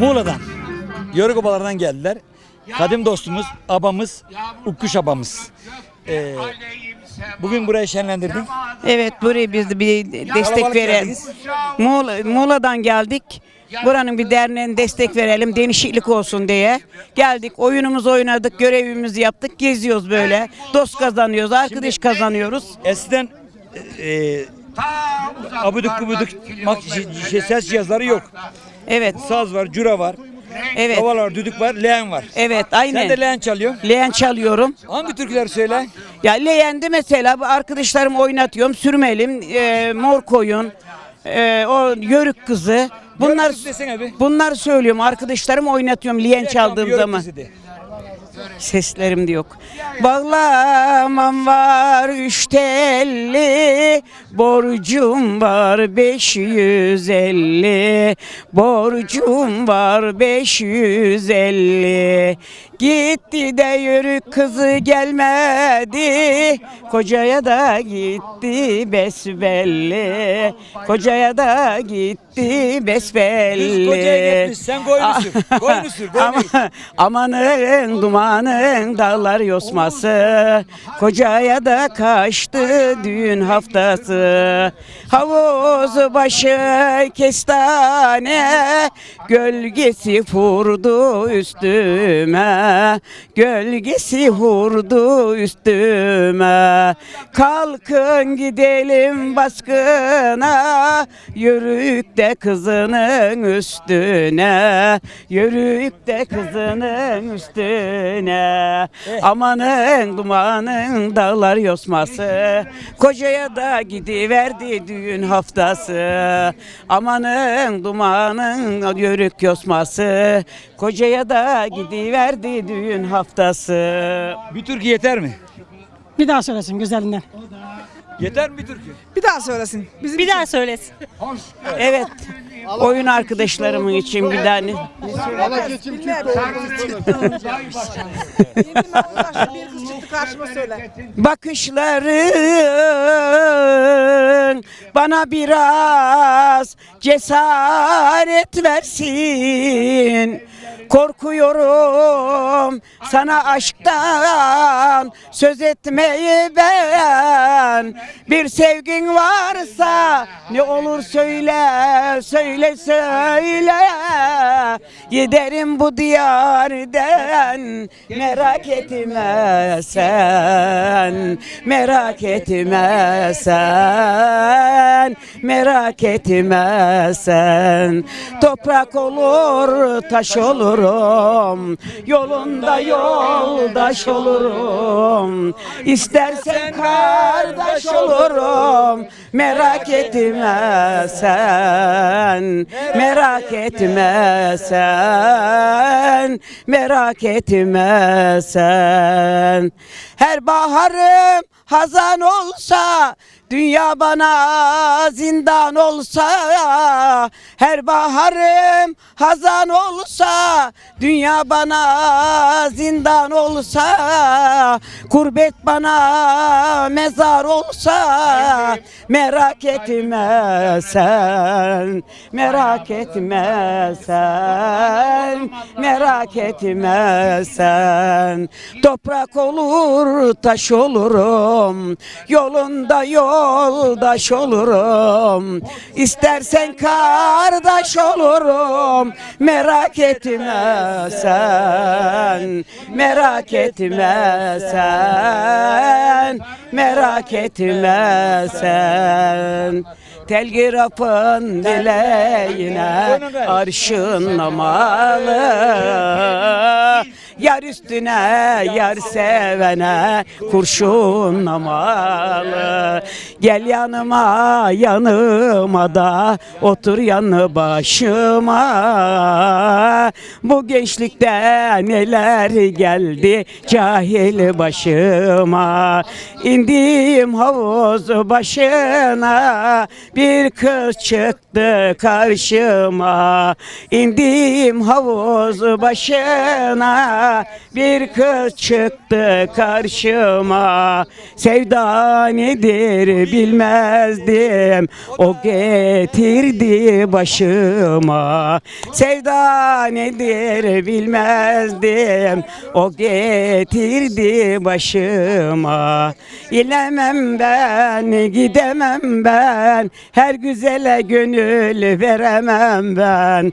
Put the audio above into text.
Muğla'dan, Yörük obalardan geldiler. Kadim dostumuz, abamız, Ukkuş abamız. Ee, bugün burayı şenlendirdik. Evet buraya biz de bir destek Kalabalık verelim. geldiniz. Muğla, Muğla'dan geldik. Buranın bir derneğine destek verelim, değişiklik olsun diye. Geldik, oyunumuzu oynadık, görevimizi yaptık, geziyoruz böyle. Dost kazanıyoruz, arkadaş kazanıyoruz. Eskiden e, abuduk gubuduk mak- şey- şey, ses cihazları yok. Evet, Saz var, cüra var, evet, kaval var, düdük var, leğen var. evet, Sen de aynen. leğen çalıyorsun. Leğen çalıyorum. Hangi türküler söyle? Ya leğende mesela bu arkadaşlarım oynatıyorum, sürmelim, e, mor koyun, e, o yörük kızı. Bunlar Yörük kızı desene bir. bunlar söylüyorum, arkadaşlarım oynatıyorum leğen çaldığım zaman. Seslerim de yok. Bağlamam var üç telli, borcum var beş yüz elli, borcum var beş yüz elli. Gitti de yürü kızı gelmedi, kocaya da gitti besbelli, kocaya da gitti besbelli. Kız kocaya gitmiş, sen koymuşsun. Koymuşsun, koymuyorsun. Ama- Amanın dumanın dağlar yosması Kocaya da kaçtı düğün haftası Havuz başı kestane Gölgesi vurdu üstüme Gölgesi vurdu üstüme Kalkın gidelim baskına Yürüyük de kızının üstüne Yürüyük de kızının üstüne Amanın dumanın dağlar yosması Kocaya da gidiverdi düğün haftası Amanın dumanın yörük yosması Kocaya da gidiverdi düğün haftası Bir türkü yeter mi? Bir daha söylesin güzelinden. Yeter mi türkü? Bir daha söylesin. Bizim Bir daha söylesin. Evet oyun arkadaşlarımın için bir tane bir kız çıktı karşıma söyle. Bakışların bana biraz cesaret versin. Korkuyorum sana aşktan söz etmeyi ben. Bir sevgin varsa ne olur söyle, söyle söyle. Giderim bu diyardan merak etme sen, merak etme sen, merak etme sen. Toprak olur, taş olurum, yolunda yoldaş olurum. İstersen kardeş olurum, merak etme sen, merak etme sen, merak etme sen. Her baharım hazan olsa, dünya bana zindan olsa, her baharım hazan olsa, dünya bana zindan olsa, kurbet bana mezar olsa, merak etme sen, merak etme sen, merak etme sen. Toprak olur, taş olurum, yolunda yoldaş olurum. İstersen kardeş olurum, merak etme sen, merak etme sen, merak etme sen. Telgrafın dileğine arşın namalı Yar üstüne yar sevene kurşun namalı. Gel yanıma yanıma da otur yanı başıma. Bu gençlikte neler geldi cahil başıma. İndim havuz başına bir kız çıktı karşıma. İndim havuz başına bir kız çıktı karşıma. Sevda nedir bilmezdim o getirdi başıma. Sevda nedir bilmezdim o getirdi başıma. İlemem ben gidemem ben. Her güzele gönül veremem ben